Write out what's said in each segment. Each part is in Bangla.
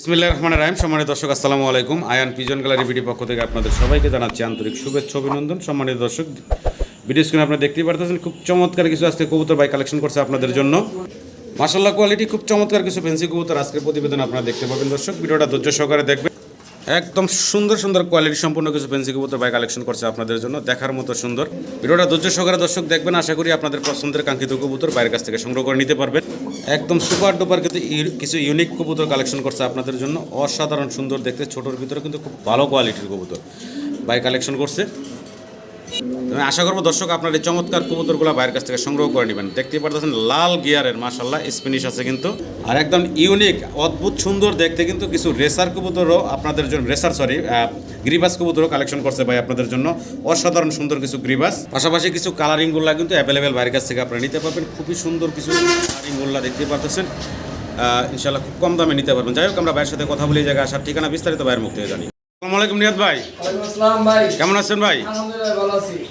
ইসমিল্লা রহমান রাহিম। সম্মানিত দর্শক, আসসালামু আলাইকুম। আয়ান পিজন গ্যালারি ভিডিও পক্ষ থেকে আপনাদের সবাইকে জানাচ্ছি আন্তরিক শুভেচ্ছা, অভিনন্দন। সম্মানিত দর্শক, ভিডিও স্ক্রিনে আপনারা দেখতেই পারতেছেন, খুব চমৎকার কিছু আজকে কবুতর বাই কালেকশন করছে আপনাদের জন্য। মাসাল্লাহ কোয়ালিটি খুব চমৎকার কিছু ফেন্সি কবুতর আজকের প্রতিবেদন আপনারা দেখতে পাবেন দর্শক। ভিডিওটা ধৈর্য সহকারে দেখবেন। একদম সুন্দর সুন্দর কোয়ালিটি সম্পূর্ণ কিছু ফেন্সি কবুতর ভাই কালেকশন করছে আপনাদের জন্য। দেখার মতো সুন্দর। ভিডিওটা ধৈর্য সহকারে দর্শক দেখবেন। আশা করি আপনাদের পছন্দের কাঙ্ক্ষিত কবুতর বাইরের কাছ থেকে সংগ্রহ করে নিতে পারবেন। একদম সুপার ডুপার কিন্তু কিছু ইউনিক কবুতর কালেকশন করছে আপনাদের জন্য। অসাধারণ সুন্দর দেখতে, ছোটোর ভিতরে কিন্তু খুব ভালো কোয়ালিটির কবুতর বাই কালেকশন করছে। আমি আশা করব দর্শক আপনার এই চমৎকার কবুতরগুলো বাইরের কাছ থেকে সংগ্রহ করে নেবেন। দেখতে পারতেছেন লাল গিয়ারের মাশাল্লাহ স্পিনিশ আছে কিন্তু। আর একদম ইউনিক অদ্ভুত সুন্দর দেখতে কিন্তু কিছু রেসার কবুতরও আপনাদের জন্য রেসার সরি গ্রিবাস কবুতরও কালেকশন করছে ভাই আপনাদের জন্য। অসাধারণ সুন্দর কিছু গ্রিবাস পাশাপাশি কিছু কালারিংগুলা কিন্তু অ্যাভেলেবেল বাইরের কাছ থেকে আপনারা নিতে পারবেন। খুবই সুন্দর কিছু কালারিংগুলা দেখতেই পারতেছেন। ইনশাল্লাহ খুব কম দামে নিতে পারবেন। যাই হোক আমরা ভাইয়ের সাথে কথা বলে জায়গায় আসার ঠিকানা বিস্তারিত ভাইয়ের মুখ থেকে জানি। আসসালামু আলাইকুম নিয়াদ ভাই। ভাই। কেমন আছেন ভাই?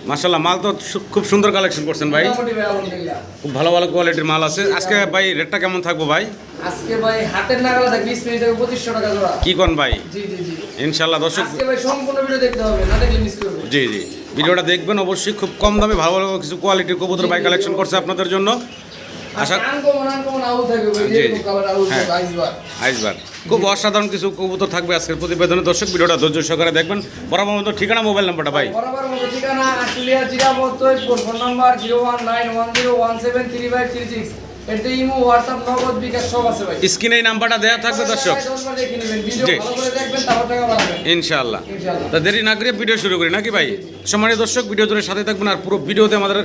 মাশাল্লাহ মাল তো খুব সুন্দর কালেকশন করছেন ভাই। খুব ভালো ভালো কোয়ালিটির মাল আছে। আজকে ভাই রেটটা কেমন থাকব ভাই? আজকে ভাই হাতের নাগালে থাকবে বিশ মিনিট থেকে পঁচিশশো টাকা জোড়া। কি কোন ভাই? জি জি জি। ইনশাল্লাহ দর্শক আজকে ভাই সম্পূর্ণ ভিডিও দেখতে হবে না দেখলে মিস করবে। জি জি। ভিডিওটা দেখবেন অবশ্যই খুব কম দামে ভালো ভালো কিছু কোয়ালিটির কবুতর ভাই কালেকশন করছে আপনাদের জন্য। আইসবার। খুব অসাধারণ কিছু কবুতর থাকবে আজকের প্রতিবেদনে। দর্শক ভিডিওটা ধৈর্য সহকারে দেখবেন। বরাবর মতো ঠিকানা মোবাইল নাম্বারটা ভাই। বরাবর মতো ঠিকানা Ashulia Jirabat phone number zero one nine one zero one seven three five three six. এতে ইমো হোয়াটসঅ্যাপ নগদ বিকাশ সব আছে ভাই। স্ক্রিনে এই নাম্বারটা থাকবে দর্শক। বাড়াবেন। ইনশাআল্লাহ। ইনশাআল্লাহ। তা দেরি না করে ভিডিও শুরু করি নাকি ভাই? সম্মানিত দর্শক ভিডিও ধরে সাথে থাকবেন আর পুরো ভিডিওতে আমাদের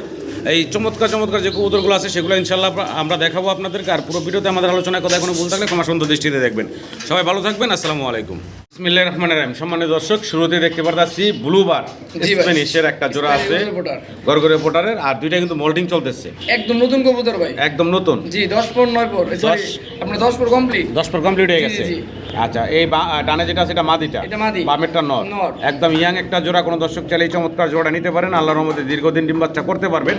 এই চমৎকার চমৎকার যে কবুতরগুলো আছে সেগুলো ইনশাল্লাহ আমরা- দেখাবো আপনাদেরকে আর পুরো ভিডিওতে আমাদের আলোচনায় কথা কোনো ভুল থাকলে ক্ষমা সুন্দর দৃষ্টিতে দেখবেন সবাই ভালো থাকবেন আসসালামু আলাইকুম বিসমিল্লাহির রহমানির রহিম সম্মানিত দর্শক শুরুতে দেখতে পারতাছি ব্লুবার। স্প্যানিশের একটা জোড়া আছে। গরগরে পোটারের আর দুইটা কিন্তু মোল্ডিং চলতেছে একদম নতুন কবুতর ভাই একদম নতুন জি দশ পর নয় পর সরি। আপনার দশ পর কমপ্লিট দশ পর কমপ্লিট হয়ে গেছে জি। আচ্ছা এই ডানে যেটা সেটা মাদিটা এটা মাদি। বামেরটা নর। একদম ইয়াং একটা জোড়া কোনো দর্শক চাইলে চমৎকার জোড়া নিতে পারেন আল্লাহর রহমতে দীর্ঘদিন ডিম বাচ্চা করতে পারবেন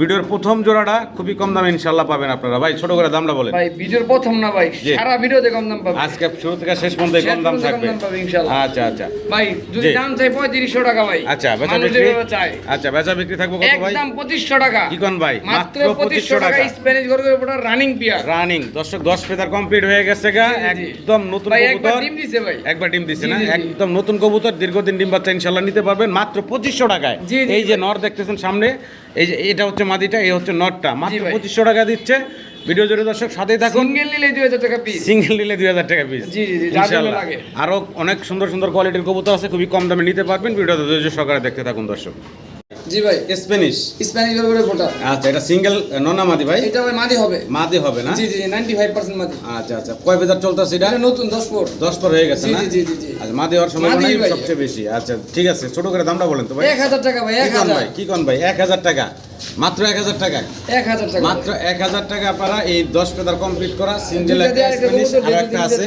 ভিডিওর প্রথম জোড়াটা খুবই কম দামে ইনশাল্লাহ পাবেন আপনারা। ভাই ছোট করে দামটা বলেন। ভাই ভিডিওর প্রথম না ভাই? সারা ভিডিওতে কম দাম পাবে আজকে শুরু থেকে শেষ পর্যন্ত কম দাম থাকবে ইনশাআল্লাহ। আচ্ছা আচ্ছা। ভাই যদি দাম চাই পঁয়ত্রিশশো টাকা ভাই। আচ্ছা বেচা বিক্রি? আচ্ছা বেচা বিক্রি থাকবে কত ভাই? একদম পঁচিশশো টাকা। কি কোন ভাই? মাত্র পঁচিশশো টাকা স্প্যানিশ গরুর উপর রানিং পিয়ার রানিং দর্শক দশ পেতার কমপ্লিট হয়ে গেছে গা। একদম নতুন ভাই একবার কবুতর ডিম দিছে ভাই। একবার ডিম দিছে না। একদম নতুন কবুতর দীর্ঘদিন ডিম বাচ্চা ইনশাল্লাহ নিতে পারবেন। মাত্র পঁচিশশো টাকায়। জি, জি, এই যে। নর দেখতেছেন সামনে। এই যে এটা হচ্ছে মাদিটা এই হচ্ছে নটটা। মাত্র। পঁচিশশো টাকা দিচ্ছে। ভিডিও জুড়ে দর্শক সাথেই থাকুন। সিঙ্গেল নিলে দুই হাজার টাকা পিস সিঙ্গেল নিলে দুই হাজার টাকা পিস জি, জি, জি, যার লাগে। আরও অনেক সুন্দর সুন্দর কোয়ালিটির কবুতর আছে খুবই কম দামে নিতে পারবেন। ভিডিওটা ধৈর্য সহকারে দেখতে থাকুন দর্শক। জি ভাই। স্প্যানিশ স্প্যানিশ গরুর ফোটা আচ্ছা এটা সিঙ্গেল ননা মাদি ভাই? এটা ভাই মাদি হবে। মাদি হবে না? জি জি নাইনটি ফাইভ পার্সেন্ট মাদি। আচ্ছা আচ্ছা কয় বেজার চলতেছে এটা? এটা নতুন দশ পর। দশ পর হয়ে গেছে না? জি, জি, জি। আচ্ছা মাদি হওয়ার সম্ভাবনা সবচেয়ে বেশি। আচ্ছা ঠিক আছে ছোট করে দামটা বলেন তো ভাই। এক হাজার টাকা ভাই কি এক কন হাজার। ভাই কি কন ভাই? এক হাজার টাকা। মাত্র এক হাজার টাকা এক হাজার টাকা। মাত্র এক হাজার টাকা আপনারা এই দশ পেদার কমপ্লিট করা সিঙ্গেল একটা স্প্যানিশ আর একটা আছে।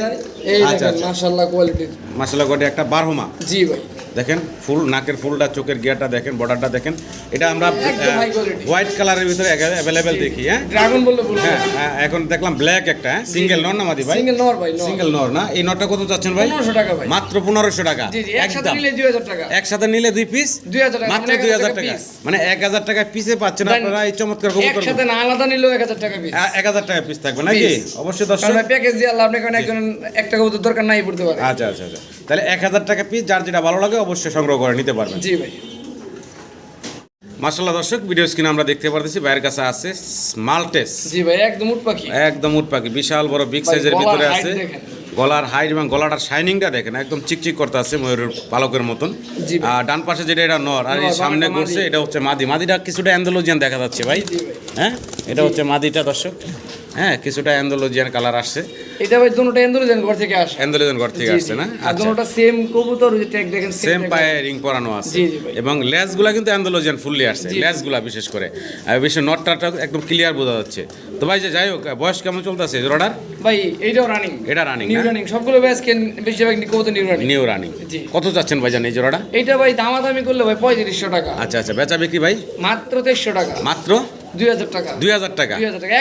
এই আচ্ছা দেখেন আচ্ছা। মাশাআল্লাহ কোয়ালিটির মাসালা কোটে একটা বারহুমা। জি ভাই। দেখেন ফুল নাকের ফুলটা চোখের গিয়ারটা দেখেন বর্ডারটা দেখেন। এটা আমরা। হোয়াইট কালারের ভিতরে অ্যাভেলেবেল দেখি হ্যাঁ? ড্রাগন বললে হ্যাঁ হ্যাঁ, এখন দেখলাম ব্ল্যাক একটা হ্যাঁ? সিঙ্গেল নর না মাদি ভাই? সিঙ্গেল নর ভাই সিঙ্গেল নর না? এই নটটা কত চাচ্ছেন ভাই? পনেরোশো টাকা ভাই। মাত্র পনেরোশো টাকা। একসাথে নিলে দুই হাজার টাকা। একসাথে নিলে দুই পিস দুই হাজার টাকা মাত্র মানে টাকা মানে এক হাজার টাকা পিসে পাচ্ছেন আপনারা এই চমৎকার কবুতর একসাথে না আলাদা নিলেও এক হাজার টাকা পিস এক হাজার টাকা পিস থাকবে নাকি। অবশ্যই দর্শক। প্যাকেজ দিয়ে আল্লাহ আপনাকে একজন একটা কবুতর দরকার নাই পড়তে পারে। আচ্ছা আচ্ছা আচ্ছা। তাহলে এক হাজার টাকা পিস যার যেটা ভালো লাগে অবশ্যই সংগ্রহ করে নিতে পারবেন। জি ভাই। মাসাল্লাহ দর্শক ভিডিও স্ক্রিনে আমরা দেখতে পারতেছি বাইরের কাছে আছে মাল্টেস জি ভাই একদম উট পাখি। একদম উট পাখি বিশাল বড় বিগ সাইজের ভিতরে আছে। গলার হাইট এবং গলাটার শাইনিংটা দেখেন একদম চিকচিক করতে আছে ময়ূরের পালকের মতন। আর ডান পাশে যেটা এটা নর আর এই সামনে ঘুরছে এটা হচ্ছে মাদি। মাদিটা কিছুটা অ্যান্ডোলজিয়ান দেখা যাচ্ছে ভাই। ভাই। হ্যাঁ এটা হচ্ছে মাদিটা দর্শক। হ্যাঁ কিছুটা অ্যান্ডোলজিয়ান কালার আসছে। এটা ভাই দুটোটা এন্দুরজেন ঘর থেকে আসে। অ্যান্ডোলজিয়ান ঘর থেকে আসছে না? আর আচ্ছা। দুটোটা সেম কবুতর ওই ট্যাগ দেখেন সেম পায়ে রিং পরানো আছে। ভাই। এবং লেজগুলা কিন্তু অ্যান্ডোলজিয়ান ফুললি আসছে। লেজগুলা বিশেষ করে। বিশেষ নটটা একদম ক্লিয়ার বোঝা যাচ্ছে। তো ভাই যে যাই হোক বয়স কেমন চলতেছে? জোড়াটার ভাই এইটাও রানিং এটা running, নিউ রানিং সবগুলো ব্যাস কেন বেশিরভাগ কবুতর নিউ রানিং নিউ রানিং। কত চাচ্ছেন ভাইজান এই জোড়াটা? এইটা ভাই দামাদামি করলে ভাই পঁয়ত্রিশশো টাকা। আচ্ছা আচ্ছা। বেচা বিক্রি ভাই? মাত্র তেইশশো টাকা। মাত্র?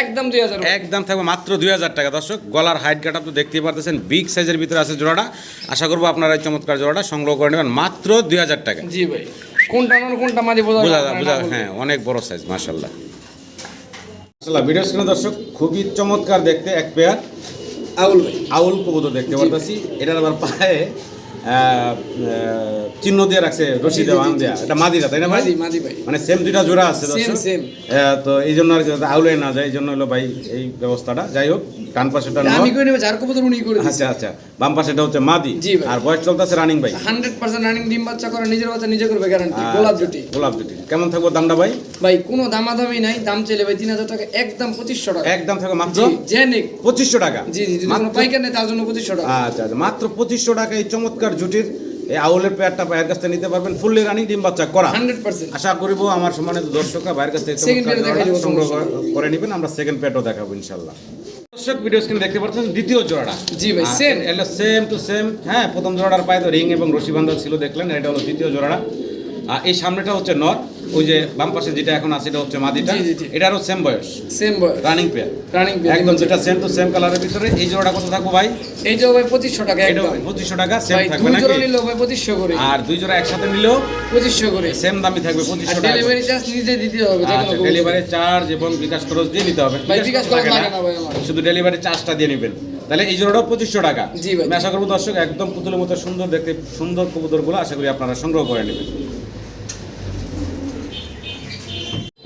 একদম একদম থাকবে মাত্র দুই হাজার টাকা। দর্শক গলার হাইট কাটা তো দেখতেই পারতেছেন বিগ সাইজের ভিতরে আছে জোড়াটা। আশা করব আপনারা এই চমৎকার জোড়াটা সংগ্রহ করে নেবেন মাত্র দুই হাজার টাকা। জি ভাই। কোনটা কোনটা মাঝে বোঝা বোঝা। হ্যাঁ অনেক বড় সাইজ মাশাল্লাহ মাশাল্লাহ ভিডিও স্ক্রিনে দর্শক খুবই চমৎকার দেখতে এক পেয়ার আউল আউল কবুতর দেখতে পারতেছি। এটার আবার পায়ে চিহ্ন দিয়ে রাখছে রশি দেওয়া দেওয়া এটা মাদিরা তাই না ভাই? মাদি ভাই। মানে সেম দুইটা জোড়া আছে তো এই জন্য আর আউলে না যায় এই জন্য হলো ভাই এই ব্যবস্থাটা। যাই হোক ডান পাশেটা আমি করে নেব যার কবুতর উনি করে আচ্ছা আচ্ছা বাম পাশেটা হচ্ছে মাদি। আর বয়স চলতেছে রানিং ভাই। হান্ড্রেড পার্সেন্ট রানিং ডিম বাচ্চা করে নিজের বাচ্চা নিজে করবে গ্যারান্টি গোলাপ জুটি। গোলাপ জুটি। কেমন থাকব দামটা ভাই? ভাই কোনো দামাদামি নাই দাম চাইলে ভাই তিন হাজার টাকা একদম পঁচিশশো টাকা। একদম থাকবে মাত্র? জি যে নিক পঁচিশশো টাকা? জি জি পাইকার নেই তার জন্য পঁচিশশো টাকা। আচ্ছা আচ্ছা মাত্র পঁচিশশো টাকা এই চমৎকার জুটির এই আউলের পেয়ারটা ভাইয়ের কাছ থেকে নিতে পারবেন। ফুললি রানিং ডিম বাচ্চা করা। আশা করিব আমার সম্মানিত দর্শকরা বাইরের কাছ থেকে চমৎকার সংগ্রহ করে- করে নেবেন আমরা সেকেন্ড পেয়ারটাও দেখাবো ইনশাল্লাহ। দর্শক ভিডিও স্ক্রিনে দেখতে পাচ্ছেন দ্বিতীয় জোড়াটা। জি ভাই, সেম এটা সেম টু সেম হ্যাঁ প্রথম জোড়াটার পায়ে তো রিং এবং রশি বান্ধব ছিল দেখলেন এটা হলো দ্বিতীয় জোড়াটা। আর এই সামনেটা হচ্ছে নর ওই যে বাম পাশে যেটা এখন আছে এটা হচ্ছে মাদিটা। এটারও সেম বয়স। সেম বয়স। রানিং পেয়ার রানিং পেয়ার একদম যেটা সেম টু সেম কালারের ভিতরে। এই জোড়াটা কত থাকব ভাই? এইটাও ভাই পঁচিশশো টাকা একদম। পঁচিশশো টাকা সেম থাকবে দুই জোড়া নাকি নিলেও ভাই পঁচিশশো করে। আর দুই জোড়া একসাথে নিলেও পঁচিশশো করে। সেম দামই থাকবে আর পঁচিশশো টাকা। ডেলিভারি চার্জ নিজে দিতে হবে আচ্ছা ডেলিভারি চার্জ এবং বিকাশ খরচ দিয়ে নিতে হবে। ভাই বিকাশ খরচ লাগে না। ভাই আমার। শুধু ডেলিভারি চার্জটা দিয়ে নেবেন। তাহলে এই জোড়াটাও পঁচিশশো টাকা। জি ভাই। আমি আশা করব দর্শক একদম পুতুলের মতো সুন্দর দেখতে সুন্দর কবুতরগুলো আশা করি আপনারা সংগ্রহ করে নেবেন।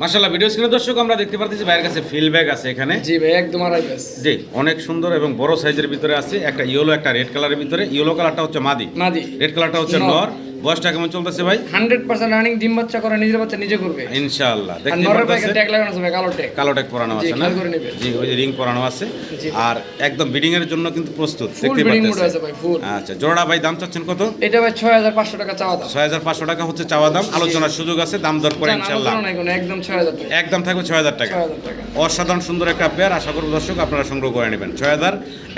মাশাল্লাহ ভিডিও স্ক্রিনে দর্শক আমরা দেখতে পারতেছি ভাইয়ের কাছে ফিল ব্যাগ আছে এখানে। জি ভাই একদম আড়াই জি অনেক সুন্দর এবং বড় সাইজের ভিতরে আছে একটা ইয়েলো একটা রেড কালারের ভিতরে। ইয়েলো কালারটা হচ্ছে মাদি। মাদি। রেড কালারটা হচ্ছে নর। বয়সটা কেমন চলতেছে ভাই? হান্ড্রেড পার্সেন্ট রানিং ডিম বাচ্চা করে নিজের বাচ্চা নিজে করবে। ইনশাআল্লাহ। দেখতে পাচ্ছেন ট্যাগ লাগানো আছে কালো ট্যাগ কালো ট্যাগ পরানো আছে না। জি ওই যে রিং পরানো আছে। আর একদম বিডিং এর জন্য কিন্তু প্রস্তুত। দেখতে পাচ্ছেন আচ্ছা জোড়া ভাই দাম চাচ্ছেন কত? এটা ভাই ছয় হাজার পাঁচশো টাকা চাওয়া দাম। ছয় হাজার পাঁচশো টাকা হচ্ছে চাওয়া দাম। আলোচনার সুযোগ আছে দাম দর করে নাই কোনো একদম ছয় হাজার টাকা। একদম থাকবে ছয় হাজার টাকা। অসাধারণ সুন্দর একটা পেয়ার আশা করব দর্শক আপনারা সংগ্রহ করে নেবেন। ছয় হাজার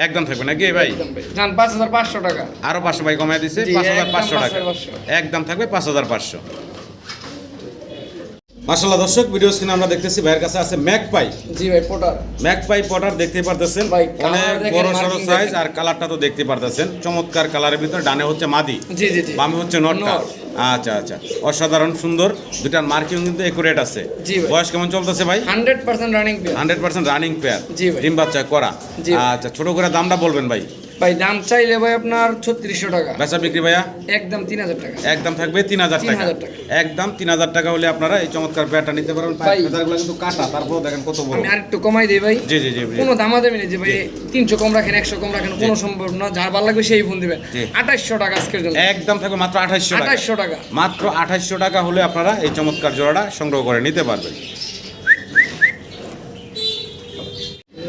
একদম থাকবে নাকি ভাই? জান পাঁচ হাজার পাঁচশো টাকা। আরও পাঁচশো ভাই কমায় হাজার পাঁচশো টাকা। 5,500 একদম থাকবে পাঁচ হাজার পাঁচশো। মাসাল্লাহ দর্শক ভিডিও স্ক্রিনে আমরা দেখতেছি ভাইয়ের কাছে আছে ম্যাক পাই জি ভাই পোটার ম্যাকপাই পটার দেখতে পারতেছেন। অনেক বড় সড়ো সাইজ আর কালারটা তো দেখতে পারতেছেন। চমৎকার কালারের ভিতরে ডানে হচ্ছে মাদি। জি জি বামে হচ্ছে নটটা। আচ্ছা আচ্ছা। অসাধারণ সুন্দর। দুটার মার্কিং কিন্তু একুরেট আছে। জি ভাই। বয়স কেমন চলতেছে ভাই? Hundred percent running pair hundred percent running pair জি ভাই। ডিম বাচ্চা করা আচ্ছা ছোট করে দামটা বলবেন ভাই। ভাই দাম চাইলে ভাই আপনার ছত্রিশশো টাকা। বেচা বিক্রি ভাইয়া? একদম তিন হাজার টাকা। একদম থাকবে তিন হাজার টাকা। 3,000 টাকা। একদম তিন হাজার টাকা হলে আপনারা এই চমৎকার পেয়ারটা নিতে। কিন্তু কাটা তারপর দেখেন কত বড়। আমি আরেকটু কমাই দিই ভাই। জি জি জি। কোনো দামাদামি নেই যে ভাই তিনশো কম রাখেন একশো কম রাখেন কোনো সম্ভব না। যার ভালো লাগবে সেই ফোন দিবেন। আঠাশশো টাকা আজকের জন্য। একদম থাকবে মাত্র আঠাইশশো টাকা। আঠাশশো টাকা। মাত্র আঠাইশশো টাকা হলে আপনারা এই চমৎকার জোড়াটা সংগ্রহ করে নিতে পারবেন।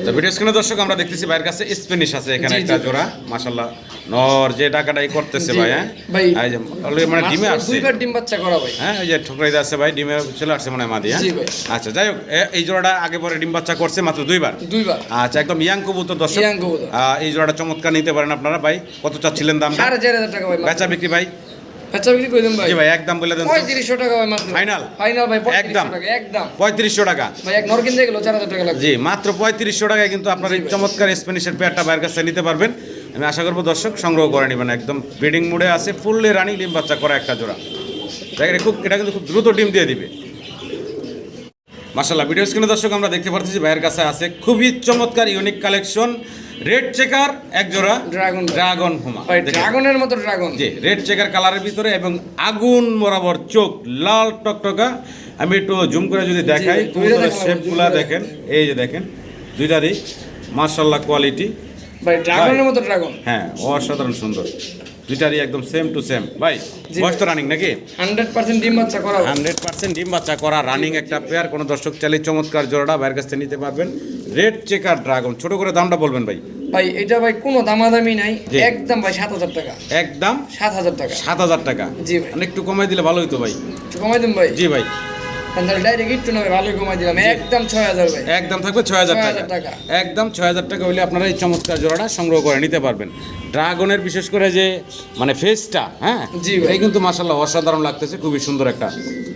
তো ভিডিও স্ক্রিনে দর্শক আমরা দেখতেছি ভাইয়ের কাছে স্প্যানিশ আছে এখানে একটা জোড়া। নর যে টাকাটাই করতেছে ভাই হ্যাঁ? ভাই। মানে ডিমে আসছে। দুইবার ডিম বাচ্চা করা ভাই। হ্যাঁ যে আছে ভাই ডিমে চলে আসছে মনে মাদি হ্যাঁ। আচ্ছা যাই হোক এই জোড়াটা আগে পরে ডিম বাচ্চা করছে মাত্র দুইবার দুইবার। আচ্ছা একদম ইয়াং কবুতর দর্শক। এই জোড়াটা চমৎকার নিতে পারেন আপনারা ভাই। কত চাচ্ছিলেন দাম সাড়ে চার হাজার টাকা ভাই বেচা বিক্রি ভাই? আচ্ছা বিক্রি করে দেন ভাই জি ভাই একদম বলে দেন তো। পঁয়ত্রিশশো টাকা ভাই মাত্র। Final? ফাইনাল ভাই একদম। একদম টাকা একদম পঁয়ত্রিশশো টাকা। ভাই এক নর কিনতে গেলো চার হাজার টাকা লাগবে। জি মাত্র পঁয়ত্রিশশো টাকায় কিন্তু আপনার এই চমৎকার স্প্যানিশের পেয়ারটা বাইরের কাছে নিতে পারবেন। আমি আশা করব দর্শক সংগ্রহ করে নেবেন। একদম ব্রিডিং মুডে আছে ফুললি রানিং ডিম বাচ্চা করা একটা জোড়া। এটা খুব এটা কিন্তু খুব দ্রুত ডিম দিয়ে দিবে। মাসাল্লাহ ভিডিও স্ক্রিনে দর্শক আমরা দেখতে পাচ্ছি ভাইয়ের কাছে আছে খুবই চমৎকার ইউনিক কালেকশন রেড চেকার এক জোড়া ড্রাগন ড্রাগন হুমা ড্রাগনের মতো ড্রাগন জি রেড চেকার কালারের ভিতরে এবং আগুন বরাবর চোখ লাল টকটকা। আমি একটু জুম করে যদি দেখাই শেপগুলা দেখেন। এই যে দেখেন দুইটারই মার্শাল্লাহ কোয়ালিটি ভাই ড্রাগনের মতো ড্রাগন হ্যাঁ অসাধারণ সুন্দর। দুইটারই একদম সেম টু সেম ভাই বয়স তো রানিং নাকি? হান্ড্রেড পার্সেন্ট ডিম বাচ্চা করা। হান্ড্রেড পার্সেন্ট ডিম বাচ্চা করা রানিং একটা পেয়ার কোনো দর্শক চাইলে চমৎকার জোড়াটা বাইরের কাছ থেকে নিতে পারবেন। রেড চেকার ড্রাগন ছোট করে দামটা বলবেন ভাই। ভাই এটা ভাই কোনো দামাদামি নাই। একদম ভাই সাত হাজার টাকা। একদম? সাত হাজার টাকা। সাত হাজার টাকা। জি ভাই। মানে একটু কমাই দিলে ভালো হতো ভাই। একটু কমাই দিন ভাই। জি ভাই। একদম ছয় হাজার একদম থাকবে ছয় হাজার টাকা। একদম ছয় হাজার টাকা হলে আপনারা এই চমৎকার জোড়াটা সংগ্রহ করে নিতে পারবেন। ড্রাগনের বিশেষ করে যে মানে ফেসটা হ্যাঁ। এই কিন্তু মাসাল্লাহ অসাধারণ লাগতেছে খুবই সুন্দর একটা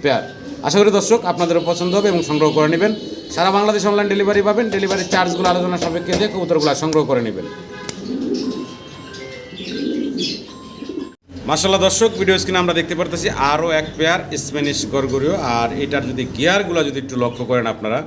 পেয়ার আশা করি দর্শক আপনাদের পছন্দ হবে এবং সংগ্রহ করে নেবেন। সারা বাংলাদেশ অনলাইন ডেলিভারি পাবেন। ডেলিভারি চার্জগুলো আলোচনা সাপেক্ষে দিয়ে কবুতরগুলো সংগ্রহ করে নেবেন। মাসাল্লাহ দর্শক ভিডিও স্ক্রিনে আমরা দেখতে পারতেছি আরও এক পেয়ার স্প্যানিশ গরগরীয় আর এটার যদি গিয়ারগুলো যদি একটু লক্ষ্য করেন আপনারা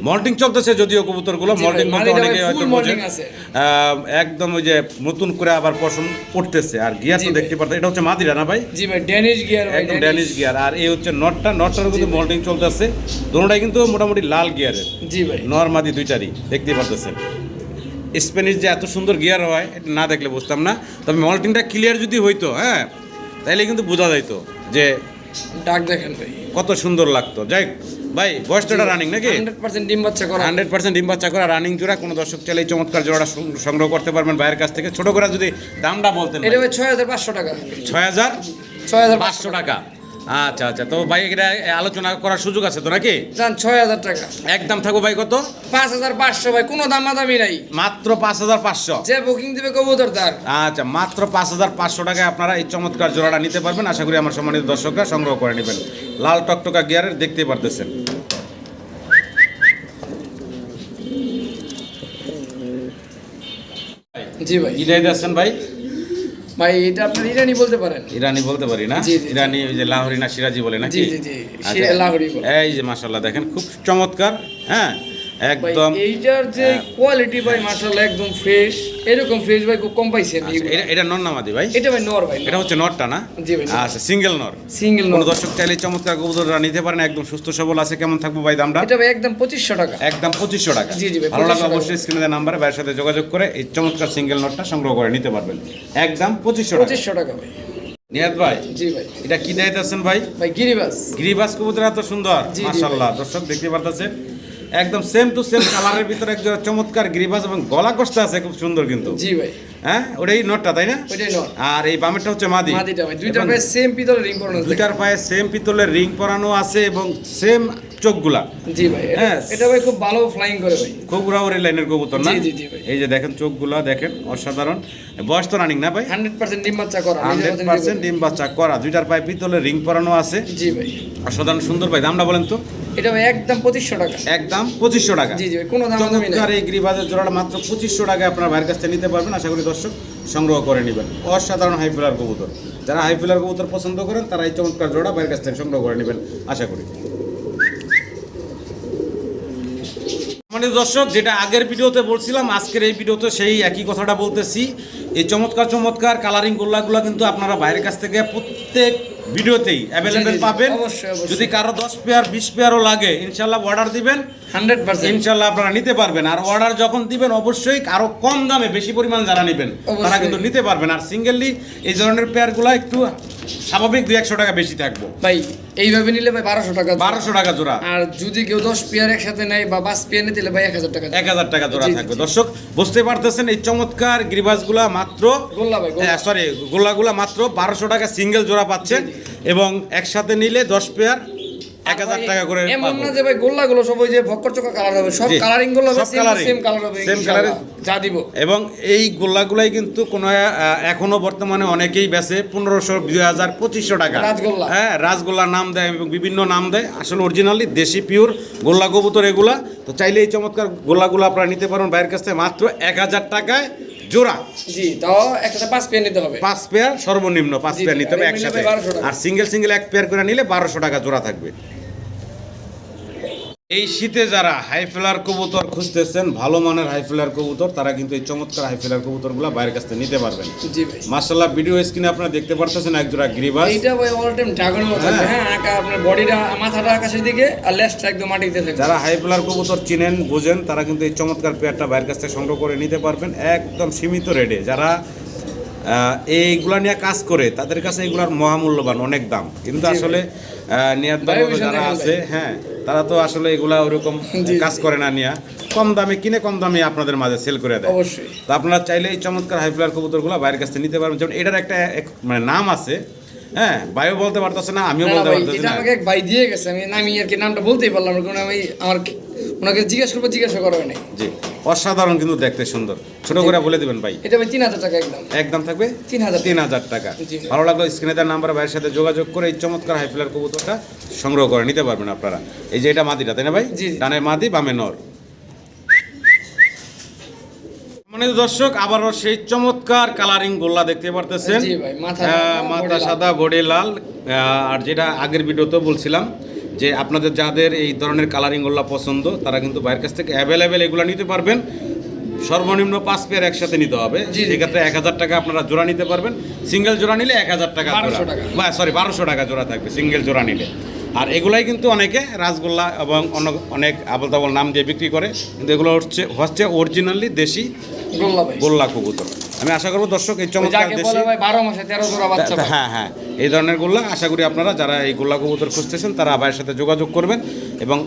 মল্টিং চলতেছে যদিও কবুতরগুলো মল্টিং বলতে অনেকে হয়তো বোঝেন। আহ, একদম ওই যে নতুন করে আবার পশম পড়তেছে। আর গিয়ার তো দেখতে পারতেন এটা হচ্ছে মাদিরা না ভাই? জি ভাই ড্যানিশ গিয়ার একদম ড্যানিশ গিয়ার আর এই হচ্ছে নটটা নটটার কিন্তু মল্টিং চলতেছে। দুটোটাই কিন্তু মোটামুটি লাল গিয়ারের জি ভাই। নর্মাদি দুইটারই দেখতে পারতেছেন। স্প্যানিশ যে এত সুন্দর গিয়ার হয় এটা না দেখলে বুঝতাম না। তবে মল্টিংটা ক্লিয়ার যদি হইতো হ্যাঁ তাইলে কিন্তু বোঝা যাইতো যে ডাক দেখেন ভাই। কত সুন্দর লাগতো। যাই ভাই বয়সটা রানিং নাকি? হান্ড্রেড পার্সেন্ট ডিম বাচ্চা করা। হান্ড্রেড পার্সেন্ট ডিম বাচ্চা করা রানিং জোড়া কোনো দর্শক চাইলে চমৎকার জোড়াটা সং- সংগ্রহ করতে পারবেন ভাইয়ের কাছ থেকে। ছোট করে যদি দামটা বলতেন এটা ছয় হাজার পাঁচশো টাকা। ছয় হাজার ছয় হাজার পাঁচশো টাকা। আচ্ছা আচ্ছা। তো ভাই এটা আলোচনা করার সুযোগ আছে তো নাকি? যান ছয় হাজার টাকা। একদম থাকো ভাই কত? পাঁচ হাজার পাঁচশো ভাই কোনো দামাদামি নাই। মাত্র পাঁচ হাজার পাঁচশো। যে বুকিং দিবে কবুতর তার। আচ্ছা মাত্র পাঁচ হাজার পাঁচশো টাকায় আপনারা এই চমৎকার জোড়াটা নিতে পারবেন। আশা করি আমার সম্মানিত দর্শকরা সংগ্রহ করে নেবেন। লাল টকটকা গিয়ারের দেখতে পারতেছেন। জি ভাই। ইরাই আছেন ভাই? ভাই এটা আপনার ইরানি বলতে পারেন ইরানি বলতে পারি না। ইরানি ওই যে লাহোরি না সিরাজি বলে নাকি। আচ্ছা। এই যে মাশাল্লাহ দেখেন খুব চমৎকার হ্যাঁ একদম। এইটার যে কোয়ালিটি ভাই মাশাআল্লাহ একদম ফ্রেশ এরকম ফ্রেশ ভাই খুব কম পাইছি আমি আচ্ছা, এটা এটা নর নামাদি ভাই? এটা ভাই নর ভাই এটা হচ্ছে নরটা না? জি ভাই, আচ্ছা সিঙ্গেল নর। সিঙ্গেল নর। দর্শক চাইলে চমৎকার কবুতররা নিতে পারেন একদম সুস্থ সবল আছে কেমন থাকব ভাই দামটা? এটা ভাই একদম পঁচিশশো টাকা। একদম পঁচিশশো টাকা। জি, জি ভাই, ভালো লাগলে অবশ্যই স্ক্রিনে দেওয়া নাম্বারে ভাইয়ের সাথে যোগাযোগ করে এই চমৎকার সিঙ্গেল নোটটা সংগ্রহ করে নিতে পারবেন। একদম পঁচিশশো টাকা। পঁচিশশো টাকা ভাই। নিয়াদ ভাই জি ভাই। এটা কি দায়িত্ব আছেন ভাই? ভাই গিরিবাস। গিরিবাস কবুতর এত সুন্দর জি, দর্শক দেখতে পারতেছেন একদম সেম টু সেম কালারের ভিতরে একজন চমৎকার গ্রিভাস এবং গলা কষ্ট আছে খুব সুন্দর কিন্তু। জি ভাই। হ্যাঁ? ওটাই নটটা তাই না? আর এই বামেরটা হচ্ছে মাদি। মাদিটা ভাই। দুইটা এবং সেম পিতলের রিং পরানো আছে। দুইটার পায়ে সেম পিতলের রিং পরানো আছে এবং সেম চোখগুলা। জি ভাই এটা- হ্যাঁ। এটা ভাই খুব ভালো ফ্লাইং করে ভাই। খুব উড়াউড়ি লাইনের কবুতর না? জি, জি, জি ভাই। এই যে দেখেন চোখগুলা দেখেন অসাধারণ। বয়স তো রানিং না ভাই? হান্ড্রেড পার্সেন্ট ডিম বাচ্চা করা নিজের হান্ড্রেড মতন পার্সেন্ট নিজে ডিম বাচ্চা করা দুইটার পায়ে পিতলের রিং পরানো আছে। জি ভাই। অসাধারণ সুন্দর ভাই দামটা বলেন তো। এটা ভাই একদম পঁচিশশো টাকা। একদম পঁচিশশো টাকা। জি জি কোনো দাম দামি চমৎকার নেই এই গিরিবাজের জোড়াটা মাত্র পঁচিশশো টাকায় আপনার ভাইয়ের কাছ থেকে নিতে পারবেন। আশা করি দর্শক সংগ্রহ করে নেবেন। অসাধারণ হাই ফিলার কবুতর। যারা হাই ফিলার কবুতর পছন্দ করেন তারা এই চমৎকার জোড়া ভাইয়ের কাছ থেকে সংগ্রহ করে নেবেন। আশা করি। মানে দর্শক যেটা আগের ভিডিওতে বলছিলাম আজকের এই ভিডিওতে সেই একই কথাটা বলতেছি। এই চমৎকার চমৎকার কালারিং গোল্লাগুলো কিন্তু আপনারা বাইরের কাছ থেকে প্রত্যেক ভিডিওতেই অ্যাভেলেবেল পাবেন। যদি কারও দশ পেয়ার বিশ পেয়ারও লাগে ইনশাল্লাহ অর্ডার দিবেন। Hundred percent. ইনশাল্লাহ আপনারা নিতে পারবেন। আর অর্ডার যখন দিবেন অবশ্যই আরও কম দামে বেশি পরিমাণ যারা নেবেন তারা কিন্তু নিতে পারবেন। আর সিঙ্গেললি এই ধরনের পেয়ারগুলো একটু স্বাভাবিক দুই একশো টাকা বেশি থাকব। ভাই এইভাবে নিলে ভাই বারোশো টাকা বারোশো টাকা জোড়া। আর যদি কেউ দশ পেয়ার একসাথে নেয় বা পাঁচ পেয়ার নিতে ভাই এক হাজার টাকা এক হাজার টাকা জোড়া থাকবে। দর্শক বুঝতে পারতেছেন এই চমৎকার গ্রিবাসগুলা মাত্র গোল্লা ভাই। সরি গোল্লাগুলা মাত্র বারোশো টাকা সিঙ্গেল জোড়া পাচ্ছেন এবং একসাথে নিলে দশ পেয়ার এক হাজার টাকা করে এমন না যে ভাই সব ওই যে ভক্কর চোখা কালার হবে সব কালারিংগুলো সব সেম সেম কালার হবে ইনশাআল্লাহ। যা দিব। এবং এই গোল্লাগুলাই কিন্তু কোনো এখনও বর্তমানে অনেকেই বেচে পনেরোশো দুই হাজার পঁচিশশো টাকা। রাজগোল্লা। হ্যাঁ রাজগোল্লার নাম দেয় এবং বিভিন্ন নাম দেয়। আসলে অরিজিনালি দেশি পিওর গোল্লা কবুতর এগুলা। তো চাইলে এই চমৎকার গোল্লাগুলো আপনারা নিতে পারেন বাইরের কাছ থেকে মাত্র এক হাজার টাকায় জোড়া। জি তাও একটা পাঁচ পেয়ার নিতে হবে। পাঁচ পেয়ার সর্বনিম্ন পাঁচ পেয়ার নিতে হবে একসাথে। নেবে 1200 টাকা। আর সিঙ্গেল সিঙ্গেল এক পেয়ার করে নিলে বারোশো টাকা জোড়া থাকবে। এই শীতে যারা হাইফেলার কবুতর খুঁজতেছেন ভালো মানের হাইফেলার কবুতর তারা কিন্তু এই চমৎকার হাই ফ্লার কবুতরগুলো বাইরের কাছ থেকে নিতে পারবেন। জি ভাই। মার্শাল্লাহ ভিডিও স্ক্রিনে আপনারা দেখতে পারতেছেন এক জোড়া গ্রিবাস এইটা ভাই অল টাইম ড্রাগনের মতো হ্যাঁ। আঁকা আপনার বডিটা মাথাটা আকাশের দিকে আর লেজটা একদম মাটিতে থাকবে। যারা হাই ফ্লার কবুতর চিনেন বোঝেন তারা কিন্তু এই চমৎকার পেয়ারটা বাইরের কাছ থেকে সংগ্রহ করে নিতে পারবেন। একদম সীমিত রেটে যারা এইগুলা নিয়ে কাজ করে তাদের কাছে এগুলার মহামূল্যবান অনেক দাম। কিন্তু আসলে যারা আছে হ্যাঁ তারা তো আসলে এগুলা ওরকম কাজ করে না নিয়া। কম দামে কিনে কম দামে আপনাদের মাঝে সেল করে দেয়। অবশ্যই। তো আপনারা চাইলে এই চমৎকার হাই ফ্লার কবুতরগুলো বাইরের কাছ থেকে নিতে পারবেন। যেমন এটার একটা এক- মানে নাম আছে। হ্যাঁ বায়ু বলতে পারতেছে না আমিও বলতে পারতেছি না। আমাকে ভাই দিয়ে গেছে আমি আমি আর কি নামটা বলতেই পারলাম না কারণ আমি আমার ওনাকে জিজ্ঞেস করব জিজ্ঞাসা করবে নাই। জি অসাধারণ কিন্তু দেখতে সুন্দর। ছোট করে বলে দিবেন ভাই। এটা ভাই তিন হাজার টাকা একদম। একদম থাকবে? তিন হাজার তিন হাজার টাকা। ভালো লাগল স্ক্রিনে দেওয়ার নাম্বার ভাইয়ের সাথে যোগাযোগ করে এই চমৎকার হাইফিলার কবুতরটা সংগ্রহ করে নিতে পারবেন আপনারা। এই যে এটা মাদিটা তাই না ভাই? জি। ডানে মাদি বামে নর। মানে দর্শক আবারও সেই চমৎকার কালারিং গোল্লা দেখতে পারতেছেন। মাথা আহ, সাদা, বডি লাল। সাদা বডি লাল। আর যেটা আগের ভিডিওতেও বলছিলাম যে আপনাদের যাদের এই ধরনের কালারিং গোল্লা পছন্দ তারা কিন্তু বাইরের কাছ থেকে অ্যাভেলেবেল এগুলো নিতে পারবেন। সর্বনিম্ন পাঁচ পেয়ার একসাথে নিতে হবে। সেক্ষেত্রে এক হাজার টাকা আপনারা জোড়া নিতে পারবেন। সিঙ্গেল জোড়া নিলে এক হাজার টাকা বা সরি বারোশো টাকা জোড়া থাকবে সিঙ্গেল জোড়া নিলে। আর এগুলাই কিন্তু অনেকে রাসগোল্লা এবং অন্য অনেক আবল তাবল নাম দিয়ে বিক্রি করে কিন্তু এগুলো হচ্ছে হচ্ছে অরিজিনালি দেশি গোল্লা গোল্লা কবুতর। আমি আশা করব দর্শক এই চমৎকার দেশি বারো মাসে তেরো জোড়া বাচ্চা হ্যাঁ হ্যাঁ। এই ধরনের গোল্লা আশা করি আপনারা যারা এই গোল্লা কবুতর খুঁজতেছেন তারা ভাইয়ের সাথে যোগাযোগ করবেন এবং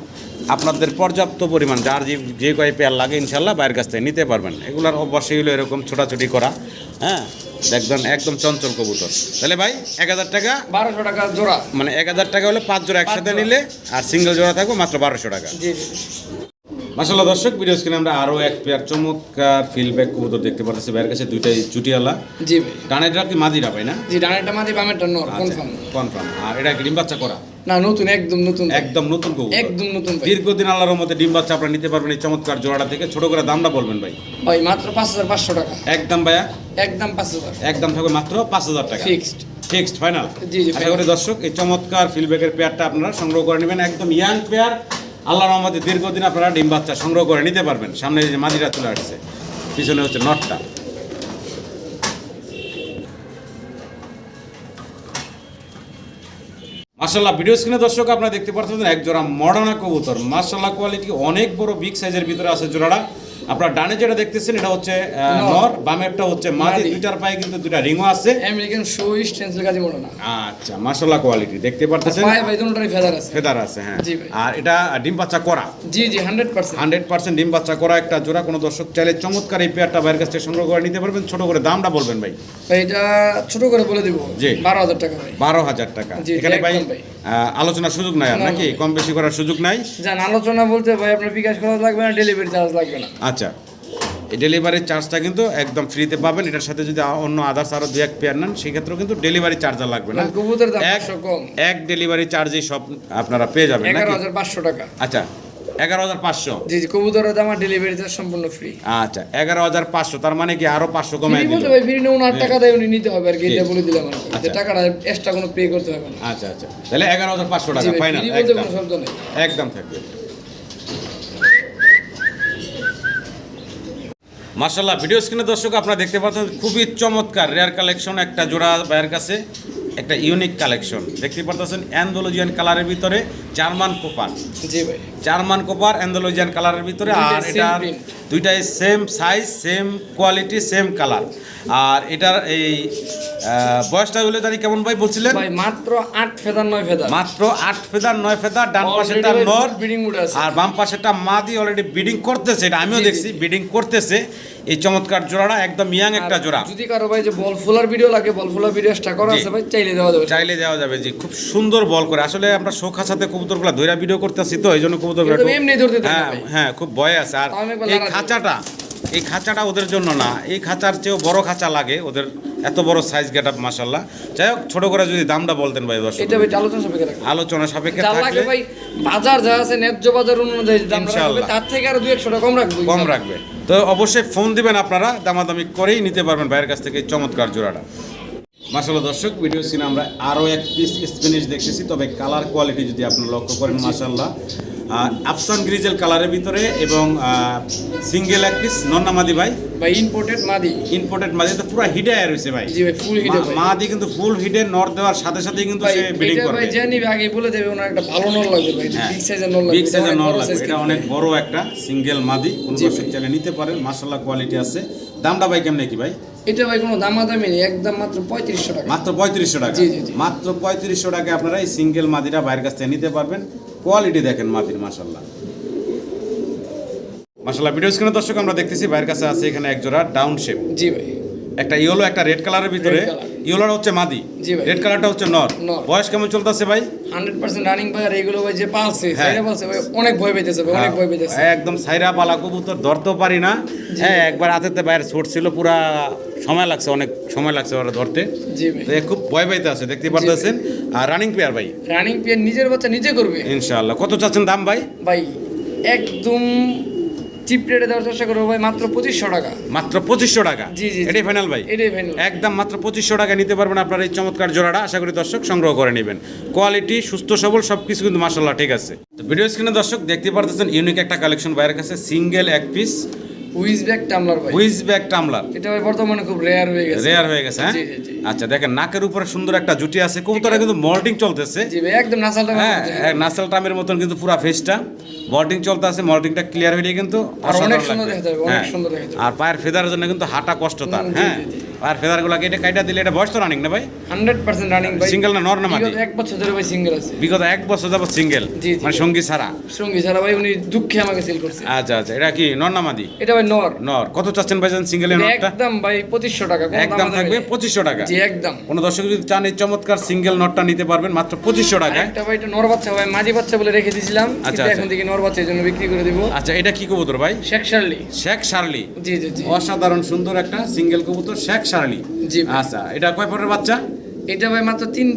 আপনাদের পর্যাপ্ত পরিমাণ যার যে যে কয় পেয়ার লাগে ইনশাল্লাহ বাইরের কাছ থেকে নিতে পারবেন। এগুলার অবশ্যই হলো এরকম ছোটাছুটি করা হ্যাঁ? একদম একদম চঞ্চল কবুতর। তাহলে ভাই এক হাজার টাকা বারোশো টাকা জোড়া। মানে এক হাজার টাকা হলে পাঁচ জোড়া একসাথে নিলে আর সিঙ্গেল জোড়া থাকবে মাত্র বারোশো টাকা। মাসাল্লাহ দর্শক ভিডিও স্ক্রিনে আমরা আরও এক পেয়ার চমৎকার ফিল্ডব্যাক কবুতর দেখতে পাচ্ছি বাইরের কাছে দুইটাই চুটিয়ালা জি ভাই। ডানেরটা কি মাদিরা পাই না? জি ডানেরটা মাঝে বামেরটা নর আচ্ছা কনফার্ম কনফার্ম আর এটা ডিম বাচ্চা করা? না নতুন একদম নতুন একদম নতুন কবুতর। একদম নতুন ভাই। দীর্ঘদিন আল্লাহর মধ্যে ডিম বাচ্চা আপনারা নিতে পারবেন এই চমৎকার জোড়াটা থেকে। ছোট করে দামটা বলবেন ভাই। ভাই মাত্র পাঁচ হাজার পাঁচশো টাকা। একদম ভাইয়া? একদম পাঁচ হাজার। একদম থাকবে মাত্র পাঁচ হাজার টাকা। ফিক্সড। Fixed final. জি, আশা করি দর্শক এই চমৎকার ফিল্ডব্যাকের পেয়ারটা আপনারা সংগ্রহ করে নেবেন। একদম ইয়াং পেয়ার আল্লাহর রহমতে দীর্ঘদিন আপনারা ডিম বাচ্চা সংগ্রহ করে নিতে পারবেন। সামনে যে মাদিরা চলে আসছে, পিছনে হচ্ছে নটটা। মার্শাল্লাহ ভিডিও স্ক্রিনে দর্শক আপনারা দেখতে পাচ্ছেন এক জোড়া মডার্না কবুতর। মার্শাল্লাহ কোয়ালিটি অনেক বড় বিগ সাইজের ভিতরে আছে জোড়াটা। আপনারা ডানে যেটা দেখতেছেন এটা হচ্ছে নর। নর বামেরটা হচ্ছে মাদি। দুইটার পায়ে কিন্তু দুইটা রিংও আছে। আমেরিকান শো স্টেন্সিল কাজী মনে না। আচ্ছা মার্শাল্লাহ কোয়ালিটি দেখতে পারতেছেন? পায়ে ভাই দুটোটারই ফেদার আছে। ফেদার আছে হ্যাঁ। জি ভাই। আর এটা ডিম বাচ্চা করা। জি জি হান্ড্রেড পার্সেন্ট হান্ড্রেড পার্সেন্ট ডিম বাচ্চা করা একটা জোড়া কোনো দর্শক চাইলে চমৎকার এই পেয়ারটা বাইরের কাছ থেকে সংগ্রহ করে নিতে পারবেন। ছোট করে দামটা বলবেন ভাই। এটা ছোট করে বলে দিব। জি। বারো হাজার টাকা ভাই। বারো হাজার টাকা। এখানে ভাই আলোচনার সুযোগ নাই আর নাকি? কম বেশি করার সুযোগ নাই? জান আলোচনা বলতে ভাই আপনার বিকাশ করা লাগবে না ডেলিভারি চার্জ লাগবে না। আচ্ছা এই ডেলিভারির চার্জটা কিন্তু একদম ফ্রিতে পাবেন। এটার সাথে যদি অন্য আদার্স আরও দু এক পেয়ার নেন সেক্ষেত্রেও কিন্তু ডেলিভারি চার্জার লাগবে না। এক কম। এক ডেলিভারি চার্জেই সব আপনারা পেয়ে যাবেন এগারো হাজার পাঁচশো টাকা। আচ্ছা এগারো হাজার পাঁচশো। জি জি কবুতরের দাম আর ডেলিভারি চার্জ সম্পূর্ণ ফ্রি আচ্ছা এগারো হাজার পাঁচশো তার মানে কি আরও পাঁচশো কমে বলতে ভাই ফ্রি নিয়ে ওনার টাকা দেয় উনি নিতে হবে আর কি এটা বলে দিলাম আর কি। আচ্ছা। টাকাটা এক্সট্রা কোনো পে করতে হবে না। আচ্ছা আচ্ছা। তাহলে এগারো হাজার পাঁচশো টাকা ফাইনাল একদম থাকবে। মার্শাল্লাহ ভিডিও স্ক্রিনে দর্শক আপনারা দেখতে পাচ্ছেন খুবই চমৎকার রেয়ার কালেকশন একটা জোড়া ভাইয়ের কাছে একটা ইউনিক কালেকশন দেখতে পারতেছেন অ্যান্ডোলজিয়ান কালারের ভিতরে জার্মান কোপার জি ভাই। জার্মান কোপার অ্যান্ডোলজিয়ান কালারের ভিতরে আর এটা দুইটাই same size same quality same colour আর এটার এই বয়সটা হলে জানি কেমন ভাই বলছিলেন? ভাই মাত্র আট ফেদার নয় ফেদার। মাত্র আট ফেদার নয় ফেদার ডান পাশেটা নর আছে। আর বাম পাশেটা মাদি অলরেডি বিডিং করতেছে এটা আমিও দেখছি বিডিং করতেছে। এই চমৎকার জোড়াটা একদম ইয়াং একটা জোড়া। যদি কারও ভাই যে বল ফোলার ভিডিও লাগে বল ফোলার ভিডিও এক্সট্রা করা আছে ভাই চাইলে দেওয়া যাবে। চাইলে দেওয়া যাবে জি। খুব সুন্দর বল করে। আসলে আমরা শোখার সাথে কবুতরগুলো ধৈরা ভিডিও করতেছি তো এই জন্য কবুতরগুলো এমনি ধরতে হ্যাঁ হ্যাঁ খুব ভয় আছে। আর এই খাঁচাটা এই খাঁচাটা ওদের জন্য না। এই খাঁচার চেয়েও বড় খাঁচা লাগে ওদের এত বড় সাইজ গেট আপ মাসাল্লাহ যাই হোক ছোট করে যদি দামটা বলতেন ভাই দর্শক এটা আলোচনা সাপেক্ষে আলোচনা সাপেক্ষে থাকলে ভাই বাজার যা আছে ন্যায্য বাজার অনুযায়ী দাম রাখবে তার থেকে আরও দুই একশো টাকা কম রাখবে কম রাখবে। তো অবশ্যই ফোন দিবেন আপনারা দামাদামি করেই নিতে পারবেন ভাইয়ের কাছ থেকে চমৎকার জোড়াটা। মাসাল্লাহ দর্শক ভিডিও সিনে আমরা আরও এক পিস স্পিনিশ দেখতেছি তবে কালার কোয়ালিটি যদি আপনারা লক্ষ্য করেন মাসাল্লাহ আফসান গ্রিজেল কালারের ভিতরে এবং সিঙ্গেল এক পিস নন্নামাদি ভাই। ভাই ইম্পোর্টেড মাদি। ইম্পোর্টেড মাদি তো পুরো হিডে রয়েছে ভাই। জি ভাই ফুল ভাই। মাদি কিন্তু ফুল হিডে নর দেওয়ার সাথে সাথে কিন্তু সে বিডিং করবে। ভাই নিবে আগে বলে দেবে ওনার একটা ভালো নল লাগবে ভাই হ্যাঁ। বিগ সাইজের নল লাগবে বিগ সাইজের নর লাগবে। এটা অনেক বড় একটা সিঙ্গেল মাদি কোন দর্শক চাইলে নিতে পারেন মাশাল্লাহ কোয়ালিটি আছে। দামটা ভাই কেমনে কি ভাই? এটা ভাই কোনো দামাদামি নেই একদম মাত্র পঁয়ত্রিশশো টাকা। মাত্র পঁয়ত্রিশশো টাকা। জি, জি। মাত্র পঁয়ত্রিশশো টাকা আপনারা এই সিঙ্গেল মাদিরা বাইরের কাছ থেকে নিতে পারবেন। কোয়ালিটি দেখেন মাটির মাসাল্লাহ মাসাল্লাহ ভিডিও স্ক্রিনে দর্শক আমরা দেখতেছি বাইরের কাছে আছে এখানে এক জোড়া ডাউন শেপ জি ভাই। একটা ইয়েলো একটা রেড কালারের ভিতরে ইয়েলোটা হচ্ছে মাদি। রেড কালারটা হচ্ছে নর। বয়স কেমন চলতেছে ভাই? হান্ড্রেড পার্সেন্ট রানিং ভাই আর এইগুলো ভাই যে পালছে হ্যাঁ। সাইডে পালছে ভাই অনেক ভয় পেতেছে ভাই অনেক ভয় পেতেছে। একদম সাইরা পালা কবুতর ধরতেও পারি না। হ্যাঁ একবার হাতেতে বাইরে ছোট ছিল পুরা সময় লাগছে অনেক সময় লাগছে ওরা ধরতে। জি ভাই। তো খুব ভয় পাইতে আছে দেখতে পারতেছেন। আর রানিং পেয়ার ভাই? রানিং পিয়ার নিজের বাচ্চা নিজে করবে? ইনশাআল্লাহ। কত চাচ্ছেন দাম ভাই? ভাই একদম চিপ রেটে দেওয়ার চেষ্টা করব ভাই মাত্র পঁচিশশো টাকা। মাত্র পঁচিশশো টাকা? জি, জি, জি। এটাই ফাইনাল ভাই। এটাই ফাইনাল একদম মাত্র পঁচিশশো টাকা নিতে পারবেন আপনার এই চমৎকার জোড়াটা। আশা করি দর্শক সংগ্রহ করে নেবেন। কোয়ালিটি সুস্থ সবল সব কিছু কিন্তু মাসাল্লাহ ঠিক আছে। তো ভিডিও স্ক্রিনে দর্শক দেখতে পারতেছেন ইউনিক একটা কালেকশন বাইরের কাছে সিঙ্গেল এক পিস উইজ ব্যাগ টামলার ভাই। হুইজ ব্যাগ টামলার এটা বর্তমানে খুব রেয়ার হয়ে গেছে। রেয়ার হয়ে গেছে হ্যাঁ। আচ্ছা দেখেন নাকের উপরে সুন্দর একটা জুটি আছে। কবুতরটা কিন্তু মল্টিং চলতেছে। জি ভাই একদম নাসালটা হ্যাঁ হ্যাঁ, নাসাল টামের মতন কিন্তু পুরা ফেসটা মল্টিং চলতে আছে মল্টিংটা ক্লিয়ার হয়ে কিন্তু আর অনেক সুন্দর দেখা যাবে অনেক হ্যাঁ। সুন্দর দেখা যাবে। আর পায়ের ফেদারের জন্য কিন্তু হাঁটা কষ্ট তার হ্যাঁ। জি। পায়ের ফেদারগুলোকে এটা কাইটা দিলে এটা বয়স তো রানিং না ভাই? হান্ড্রেড পার্সেন্ট রানিং ভাই। সিঙ্গেল না নর না মাদি এক বছর ধরে ভাই সিঙ্গেল আছে। বিগত এক বছর যাবত সিঙ্গেল। মানে সঙ্গী ছাড়া? সঙ্গী ছাড়া ভাই উনি দুঃখে আমাকে সেল করছে। আচ্ছা আচ্ছা। এটা কি নর না মাদি এটা ভাই নর। নর। কত চাচ্ছেন ভাইজান সিঙ্গেলের নরটা? একদম ভাই পঁচিশশো টাকা একদম থাকবে। পঁচিশশো টাকা? জি একদম। কোনো দর্শক যদি চান এই চমৎকার সিঙ্গেল নটটা নিতে পারবেন মাত্র পঁচিশশো টাকায়। একটা ভাই এটা নর বাচ্চা ভাই মাঝি বাচ্চা বলে রেখে দিয়েছিলাম। আচ্ছা, কিন্তু আচ্ছা। এখন থেকে নর বাচ্চা জন্য বিক্রি করে দিব। আচ্ছা এটা কি কবুতর ভাই? শেখ শার্লি। শেখ শার্লি। জি জি জি। অসাধারণ সুন্দর একটা সিঙ্গেল কবুতর শেখ শার্লি জি আচ্ছা এটা কয় পরের বাচ্চা? এটা ভাই মাত্র তিন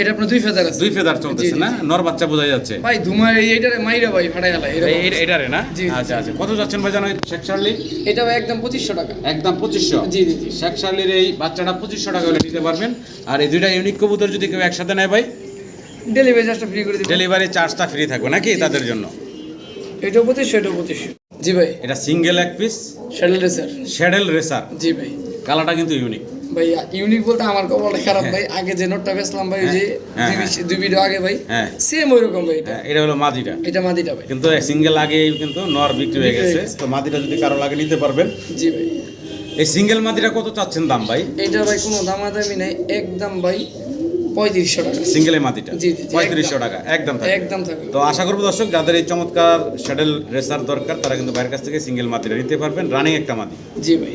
এটা আপনার দুই ফেদার আছে। দুই ফেদার চলতেছে না? নর বাচ্চা বোঝা যাচ্ছে। ভাই ধুমার এইটারে মাইরা ভাই ফাটাই গেল এটারে না। আচ্ছা আচ্ছা। কত যাচ্ছেন ভাই জানো শেখ শার্লি এটা ভাই একদম পঁচিশশো টাকা। একদম পঁচিশশো? জি জি জি। শেখ শার্লির এই বাচ্চাটা পঁচিশশো টাকা হলে নিতে পারবেন। আর এই দুইটা ইউনিক কবুতর যদি কেউ একসাথে নেয় ভাই? ডেলিভারি চার্জটা ফ্রি করে দিব ডেলিভারি চার্জটা ফ্রি থাকবে নাকি তাদের জন্য? এটাও পঁচিশশো এটা পঁচিশশো। জি ভাই। এটা সিঙ্গেল এক পিস শ্যাডেল রেসার শ্যাডেল রেসার জি ভাই। কালারটা কিন্তু ইউনিক ভাই ইউনিক বলতে আমার কপালটা খারাপ ভাই। আগে যে নোটটা বেচলাম ভাই যে হ্যাঁ, দুই ভিডিও আগে ভাই হ্যাঁ। সেম ওই রকম ভাই এটা। হ্যাঁ, এটা হলো মাদিটা। এটা মাদিটা ভাই। কিন্তু সিঙ্গেল আগেই কিন্তু নর বিক্রি হয়ে গেছে। তো মাদিটা যদি কারও লাগে নিতে পারবেন। জি ভাই। এই সিঙ্গেল মাদিটা কত চাচ্ছেন দাম ভাই? এইটা ভাই কোনো দামাদামি নাই। একদম ভাই পঁয়ত্রিশশো টাকা। সিঙ্গেল মাদিটা। জি, জি, জি, পঁয়ত্রিশশো টাকা একদম থাকবে। একদম থাকবে তো আশা করব দর্শক যাদের এই চমৎকার শ্যাডেল রেসার দরকার তারা কিন্তু বাইরের কাছ থেকে সিঙ্গেল মাদিটা নিতে পারবেন। রানিং একটা মাদি। জি ভাই।